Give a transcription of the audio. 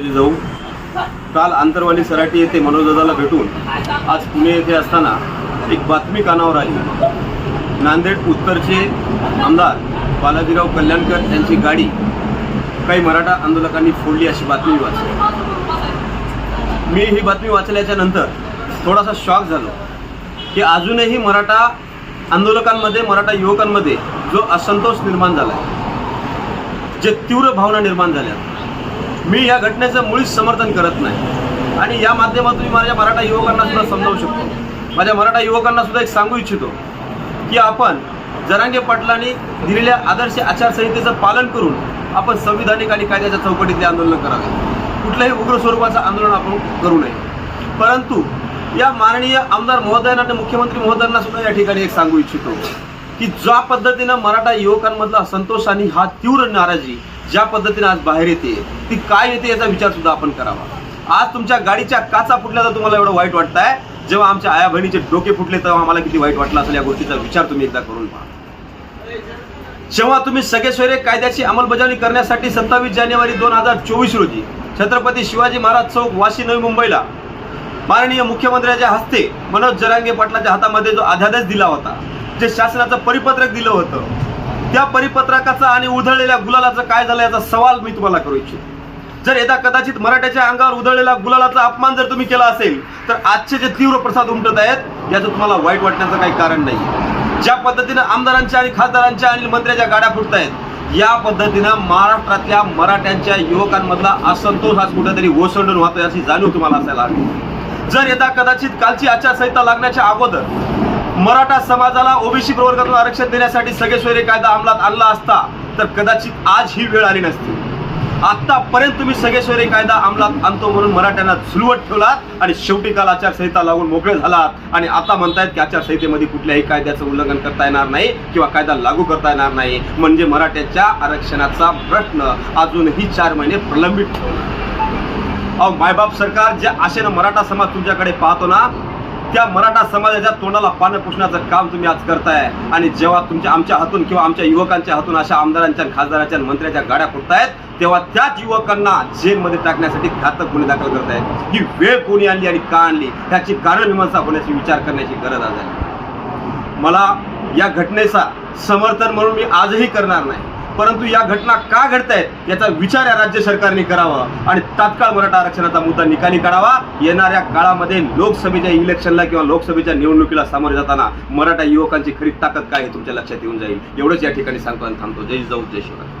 जाऊ? काल आंतरवाली सराटी येथे मनोजदाला भेटून आज पुणे येथे असताना एक बातमी कानावर आली. नांदेड उत्तरचे आमदार बालाजीराव कल्याणकर यांची गाडी काही मराठा आंदोलकांनी फोडली अशी बातमी वाचली. मी ही बातमी वाचल्याच्या नंतर थोडासा शॉक झालो की अजूनही मराठा आंदोलकांमध्ये मराठा युवकांमध्ये जो असंतोष निर्माण झाला जे तीव्र भावना निर्माण झाल्या मी या घटनेचं मुळीच समर्थन करत नाही. आणि या माध्यमातून मी माझ्या मराठा युवकांना सुद्धा समजावू शकतो. माझ्या मराठा युवकांना सुद्धा एक सांगू इच्छितो की आपण जरांगे पाटलांनी दिलेल्या आदर्श आचारसंहितेचं पालन करून आपण संविधानिक आणि कायद्याच्या चौकटीतले आंदोलन करावे. कुठल्याही उग्र स्वरूपाचं आंदोलन आपण करू नये. परंतु या माननीय आमदार महोदयांना आणि मुख्यमंत्री महोदयांना सुद्धा या ठिकाणी एक सांगू इच्छितो. की ज्या पद्धतीनं मराठा युवकांमधला असंतोष आणि हा तीव्र नाराजी ज्या पद्धतीनं आज बाहेर येते ती काय येते याचा विचार सुद्धा आपण करावा. आज तुमच्या गाडीच्या काचा फुटल्या तर तुम्हाला एवढं वाईट वाटतंय. जेव्हा आमच्या आया बहिणीचे डोके फुटले तेव्हा आम्हाला किती वाईट वाटलं असेल या गोष्टीचा विचार तुम्ही एकदा करून पहा. जेव्हा तुम्ही सगळे सोयरे कायद्याची अंमलबजावणी करण्यासाठी सत्तावीस जानेवारी दोन हजार चोवीस रोजी छत्रपती शिवाजी महाराज चौक वाशी नवी मुंबईला माननीय मुख्यमंत्र्यांच्या हस्ते मनोज जरांगे पाटलाच्या हातामध्ये जो अध्यादेश दिला होता जे शासनाचं परिपत्रक दिलं होतं त्या परिपत्रकाचा आणि उधळलेल्या गुलालाचं काय झालं याचा सवाल मी तुम्हाला करू इच्छितो. जर एकदा कदाचित मराठ्याच्या अंगावर उधळलेला गुलालाचा अपमान जर तुम्ही केला असेल तर आजचे जे तीव्र प्रसाद उमटत आहेत याचं तुम्हाला वाईट वाटण्याचं काही कारण नाही. ज्या पद्धतीनं आमदारांच्या आणि खासदारांच्या आणि मंत्र्याच्या गाड्या फुटत आहेत या पद्धतीनं महाराष्ट्रातल्या मराठ्यांच्या युवकांमधला असंतोष आज कुठेतरी ओसंडून वाहतोय अशी जाणीव तुम्हाला असायला हवी. जर यदा कदाचित कालची आचारसंहिता लागण्याच्या अगोदर मराठा समाजाला ओबीसी प्रवर्गातून आरक्षण देण्यासाठी सगेश्वरी कायदा अंमलात आणला असता तर कदाचित आज ही वेळ आली नसती. आतापर्यंत तुम्ही सगळेश्वरी कायदा अंमलात आणतो म्हणून मराठ्यांना झुलवत ठेवलात आणि शेवटी काल आचारसंहिता लागून मोकळे झालात. आणि आता म्हणतायत की आचारसंहितेमध्ये कुठल्याही कायद्याचं उल्लंघन करता येणार नाही किंवा कायदा लागू करता येणार नाही. म्हणजे मराठ्याच्या आरक्षणाचा प्रश्न अजूनही चार महिने प्रलंबित ठेवला. अहो मायबाप सरकार ज्या आशेनं मराठा समाज तुमच्याकडे पाहतो ना त्या मराठा समाजाच्या तोंडाला पानं पुसण्याचं काम तुम्ही आज करताय. आणि जेव्हा तुमच्या आमच्या हातून किंवा आमच्या युवकांच्या हातून अशा आमदारांच्या खासदारांच्या मंत्र्याच्या गाड्या फुटतायत तेव्हा त्याच युवकांना जेलमध्ये टाकण्यासाठी घातक गुन्हे दाखल करतायत. ही वेळ कोणी आणली आणि का आणली? ह्याची कारणमीमांसा होण्याची विचार करण्याची गरज आज आहे. मला या घटनेचा समर्थन म्हणून मी आजही करणार नाही. परंतु या घटना का घडतायत याचा विचार या राज्य सरकारने करावा आणि तात्काळ मराठा आरक्षणाचा मुद्दा निकाली काढावा. येणाऱ्या काळामध्ये लोकसभेच्या इलेक्शनला किंवा लोकसभेच्या निवडणुकीला सामोरे जाताना मराठा युवकांची खरी ताकद काय हे तुमच्या लक्षात येऊन जाईल. एवढंच या ठिकाणी सांगतो आणि थांबतो. जय जाऊ जय शिवराय.